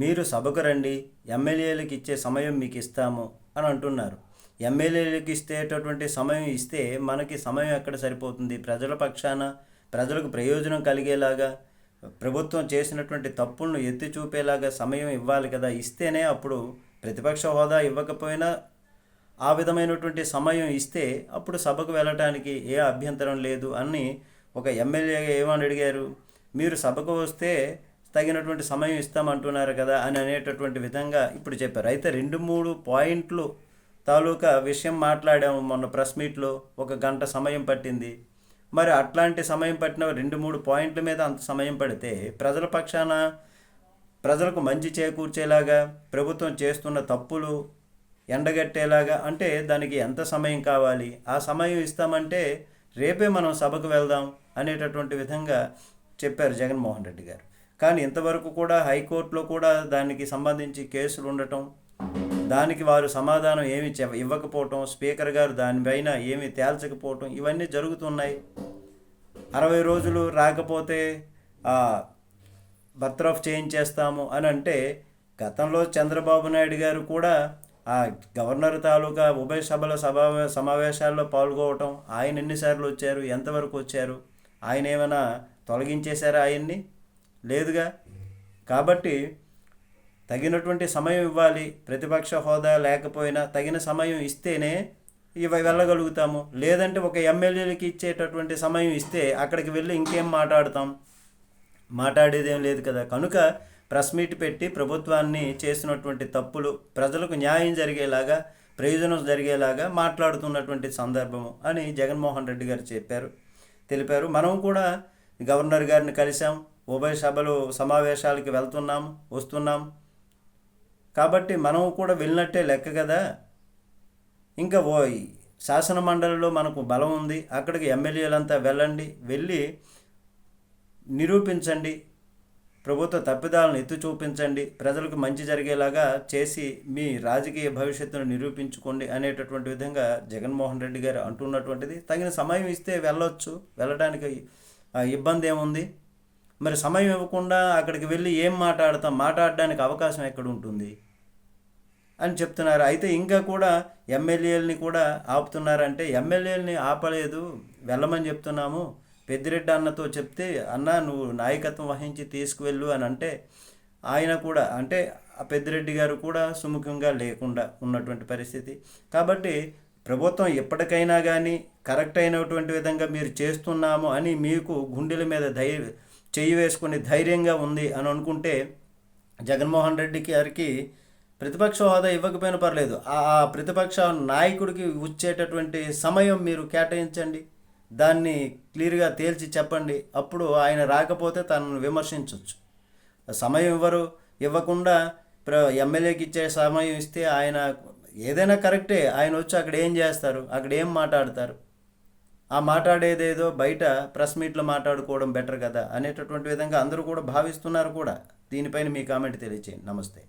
మీరు సభకు రండి ఎమ్మెల్యేలకు ఇచ్చే సమయం మీకు ఇస్తాము అని అంటున్నారు. ఎమ్మెల్యేలకు ఇస్తేటటువంటి సమయం ఇస్తే మనకి సమయం ఎక్కడ సరిపోతుంది? ప్రజల పక్షాన? ప్రజలకు ప్రయోజనం కలిగేలాగా? ప్రభుత్వం చేసినటువంటి తప్పులను ఎత్తి చూపేలాగా సమయం ఇవ్వాలి కదా? ఇస్తేనే అప్పుడు ప్రతిపక్ష హోదా ఇవ్వకపోయినా ఆ విధమైనటువంటి సమయం ఇస్తే అప్పుడు సభకు వెళ్ళటానికి ఏ అభ్యంతరం లేదు అని ఒక ఎమ్మెల్యే ఏమని అడిగారు? మీరు సభకు వస్తే తగినటువంటి సమయం ఇస్తామంటున్నారు కదా అని అనేటటువంటి విధంగా ఇప్పుడు చెప్పారు. అయితే రెండు మూడు పాయింట్లు తాలూకా విషయం మాట్లాడాము మొన్న ప్రెస్ మీట్లో. ఒక గంట సమయం పట్టింది. మరి అట్లాంటి సమయం పట్టిన రెండు మూడు పాయింట్ల మీద అంత సమయం పడితే ప్రజల పక్షాన ప్రజలకు మంచి చేకూర్చేలాగా ప్రభుత్వం చేస్తున్న తప్పులు ఎండగట్టేలాగా అంటే దానికి ఎంత సమయం కావాలి? ఆ సమయం ఇస్తామంటే రేపే మనం సభకు వెళ్దాం అనేటటువంటి విధంగా చెప్పారు జగన్మోహన్ రెడ్డి గారు. కానీ ఇంతవరకు కూడా హైకోర్టులో కూడా దానికి సంబంధించి కేసులు ఉండటం దానికి వారు సమాధానం ఏమి ఇవ్వకపోవటం స్పీకర్ గారు దానిపైన ఏమి తేల్చకపోవటం ఇవన్నీ జరుగుతున్నాయి. అరవై రోజులు రాకపోతే బర్త్రఫ్ చేయించేస్తాము అని అంటే గతంలో చంద్రబాబు నాయుడు గారు కూడా ఆ గవర్నర్ తాలూకా ఉభయ సభల సభా సమావేశాల్లో పాల్గొవటం ఆయన ఎన్నిసార్లు వచ్చారు ఎంతవరకు వచ్చారు ఆయన ఏమైనా తొలగించేశారా ఆయన్ని? లేదుగా? కాబట్టి తగినటువంటి సమయం ఇవ్వాలి. ప్రతిపక్ష హోదా లేకపోయినా తగిన సమయం ఇస్తేనే ఇవి వెళ్ళగలుగుతాము. లేదంటే ఒక ఎమ్మెల్యేలకి ఇచ్చేటటువంటి సమయం ఇస్తే అక్కడికి వెళ్ళి ఇంకేం మాట్లాడతాం? మాట్లాడేదేం లేదు కదా. కనుక ప్రెస్ మీట్ పెట్టి ప్రభుత్వాన్ని చేసినటువంటి తప్పులు ప్రజలకు న్యాయం జరిగేలాగా ప్రయోజనం జరిగేలాగా మాట్లాడుతున్నటువంటి సందర్భము అని జగన్మోహన్ రెడ్డి గారు చెప్పారు. తెలిపారు. మనం కూడా గవర్నర్ గారిని కలిసాం ఉభయ సభలు సమావేశాలకి వెళ్తున్నాం వస్తున్నాం. కాబట్టి మనం కూడా వెళ్ళినట్టే లెక్క కదా? ఇంకా ఓ శాసన మండలిలో మనకు బలం ఉంది. అక్కడికి ఎమ్మెల్యేలంతా వెళ్ళండి. వెళ్ళి నిరూపించండి. ప్రభుత్వ తప్పిదాలను ఎత్తి చూపించండి. ప్రజలకు మంచి జరిగేలాగా చేసి మీ రాజకీయ భవిష్యత్తును నిరూపించుకోండి అనేటటువంటి విధంగా జగన్మోహన్ రెడ్డి గారు అంటున్నటువంటిది. తగిన సమయం ఇస్తే వెళ్ళొచ్చు. వెళ్ళడానికి ఇబ్బంది ఏముంది? మరి సమయం ఇవ్వకుండా అక్కడికి వెళ్ళి ఏం మాట్లాడతాం? మాట్లాడడానికి అవకాశం ఎక్కడ ఉంటుంది? అని చెప్తున్నారు. అయితే ఇంకా కూడా ఎమ్మెల్యేలని కూడా ఆపుతున్నారంటే ఎమ్మెల్యేలని ఆపలేదు. వెళ్ళమని చెప్తున్నాము. పెద్దిరెడ్డి అన్నతో చెప్తే అన్న నువ్వు నాయకత్వం వహించి తీసుకువెళ్ళు అని అంటే ఆయన కూడా అంటే ఆ పెద్దిరెడ్డి గారు కూడా సుముఖంగా లేకుండా ఉన్నటువంటి పరిస్థితి. కాబట్టి ప్రభుత్వం ఎప్పటికైనా కానీ కరెక్ట్ అయినటువంటి విధంగా మీరు చేస్తున్నాము అని మీకు గుండెల మీద ధైర్య చేయి వేసుకుని ధైర్యంగా ఉంది అని అనుకుంటే జగన్మోహన్ రెడ్డి గారికి ప్రతిపక్ష హోదా ఇవ్వకపోయినా పర్లేదు. ఆ ఆ ప్రతిపక్ష నాయకుడికి వచ్చేటటువంటి సమయం మీరు కేటాయించండి. దాన్ని క్లియర్గా తేల్చి చెప్పండి. అప్పుడు ఆయన రాకపోతే తనను విమర్శించవచ్చు సమయం ఇవ్వరు. ఇవ్వకుండా ప్ర ఎమ్మెల్యేకి ఇచ్చే సమయం ఇస్తే ఆయన ఏదైనా కరెక్టే ఆయన వచ్చి అక్కడ ఏం చేస్తారు? అక్కడ ఏం మాట్లాడతారు? ఆ మాట్లాడేదేదో బయట ప్రెస్ మీట్లో మాట్లాడుకోవడం బెటర్ కదా అనేటటువంటి విధంగా అందరూ కూడా భావిస్తున్నారు కూడా. దీనిపైన మీ కామెంట్ తెలియచేయండి. నమస్తే.